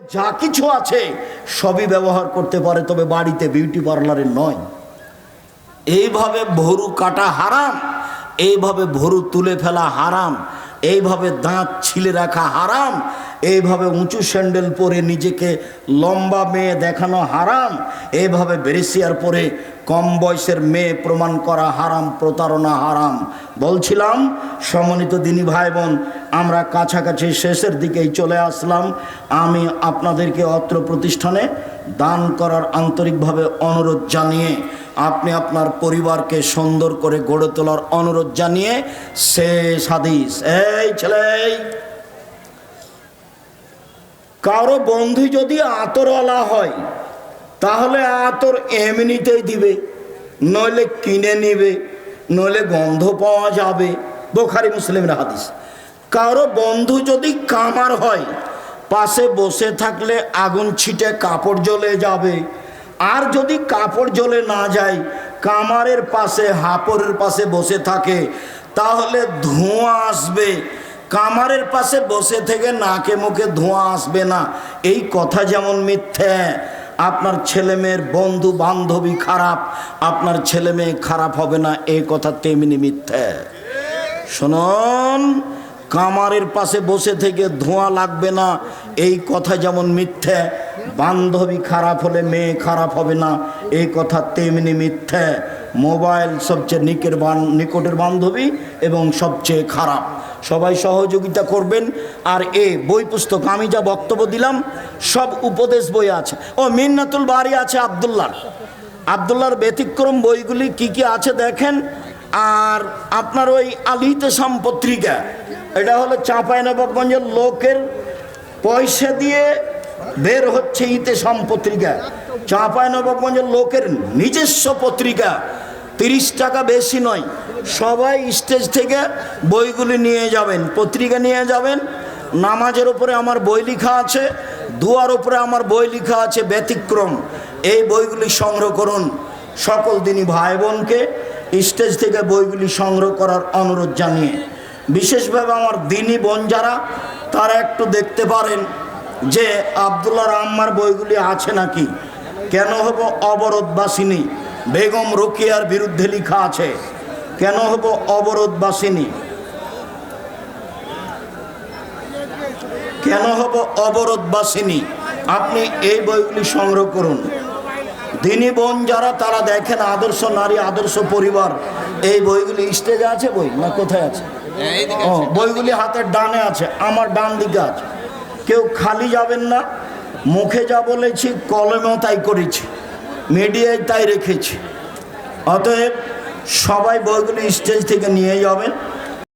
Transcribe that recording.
যা কিছু আছে সবই ব্যবহার করতে পারে, তবে বাড়িতে বিউটি পার্লারে নয়। এইভাবে ভরু কাটা হারাম, এইভাবে ভরু তুলে ফেলা হারাম। এইভাবে দাঁত ছিলে রাখা হারাম, এইভাবে উঁচু স্যান্ডেল পরে নিজেকে লম্বা মেয়ে দেখানো হারাম, এইভাবে বেরেসিয়ার পরে কম বয়সের মেয়ে প্রমাণ করা হারাম, প্রতারণা হারাম। বলছিলাম সমন্বিত দিনী ভাই বোন আমরা কাছাকাছি শেষের দিকেই চলে আসলাম। আমি আপনাদেরকে অত্র প্রতিষ্ঠানে দান করার আন্তরিকভাবে অনুরোধ জানিয়ে আপনি আপনার পরিবারকে সুন্দর করে গড়ে তোলার অনুরোধ জানিয়ে শেষ হাদিস। এই ছেলে, কারও বন্ধু যদি আতরওয়ালা হয়, তাহলে আতর এমনিতেই দিবে, নইলে কিনে নিবে, নইলে গন্ধ পাওয়া যাবে। বোখারি মুসলিমের হাদিস। কারও বন্ধু যদি কামার হয় পাশে বসে থাকলে আগুন ছিটে কাপড় জ্বলে যাবে। আর যদি কাপড় জ্বলে না যায়, কামারের পাশে হাপড়ের পাশে বসে থাকে, তাহলে ধোঁয়া আসবে। কামারের পাশে বসে থেকে নাকে মুখে ধোঁয়া আসবে না। এই কথা যেমন মিথ্যে, আপনার ছেলে মেয়ের বন্ধু বান্ধবী খারাপ, আপনার ছেলে মেয়ে খারাপ হবে না এই কথা তেমনি মিথ্যে। শুনুন, কামারের পাশে বসে থেকে ধোঁয়া লাগবে না এই কথা যেমন মিথ্যে, বান্ধবী খারাপ হলে মেয়ে খারাপ হবে না, এই কথা তেমনি মিথ্যে। মোবাইল সবচেয়ে নিকের বান, নিকটের বান্ধবী এবং সবচেয়ে খারাপ। সবাই সহযোগিতা করবেন। আর এ বই পুস্তক আমি যা বক্তব্য দিলাম, সব উপদেশ বই আছে। ও, মিন্নাতুল বাড়ি আছে আবদুল্লার। আবদুল্লার ব্যতিক্রম বইগুলি কি কি আছে দেখেন? আর আপনার ওই আলিতে পত্রিকা এটা হলো চাঁপাই নবাবগঞ্জের লোকের পয়সা দিয়ে বের হচ্ছে ইতে পত্রিকা। চাঁপাই নবাবগঞ্জের লোকের নিজস্ব পত্রিকা। তিরিশ টাকা বেশি নয়। সবাই স্টেজ থেকে বইগুলি নিয়ে যাবেন, পত্রিকা নিয়ে যাবেন। নামাজের ওপরে আমার বই লেখা আছে, দুয়ার উপরে আমার বই লেখা আছে, ব্যতিক্রম। এই বইগুলি সংগ্রহ করুন। সকল দিনই ভাই বোনকে স্টেজ থেকে বইগুলি সংগ্রহ করার অনুরোধ জানিয়ে। বিশেষভাবে আমার দিনী বোন যারা তারা একটু দেখতে পারেন যে আবদুল্লাহ আম্মার বইগুলি আছে নাকি? কেন হব অবরোধবাসিনী? বেগম রোকিয়ার বিরুদ্ধে লেখা আছে, কেন হব অবরোধবাসিনী? কেন হব অবরোধবাসিনী? আপনি এই বইগুলি সংগ্রহ করুন। দিনী বোন যারা, তারা দেখেন আদর্শ নারী, আদর্শ পরিবার। এই বইগুলি স্টেজে আছে বই না কোথায় আছে? ও বইগুলি হাতের ডানে আছে আমার ডান দিকে আছে। কেউ খালি যাবেন না মুখে যা বলেছি কলমেও তাই করেছি মিডিয়ায় তাই রেখেছি। অতএব সবাই বইগুলি স্টেজ থেকে নিয়ে যাবেন।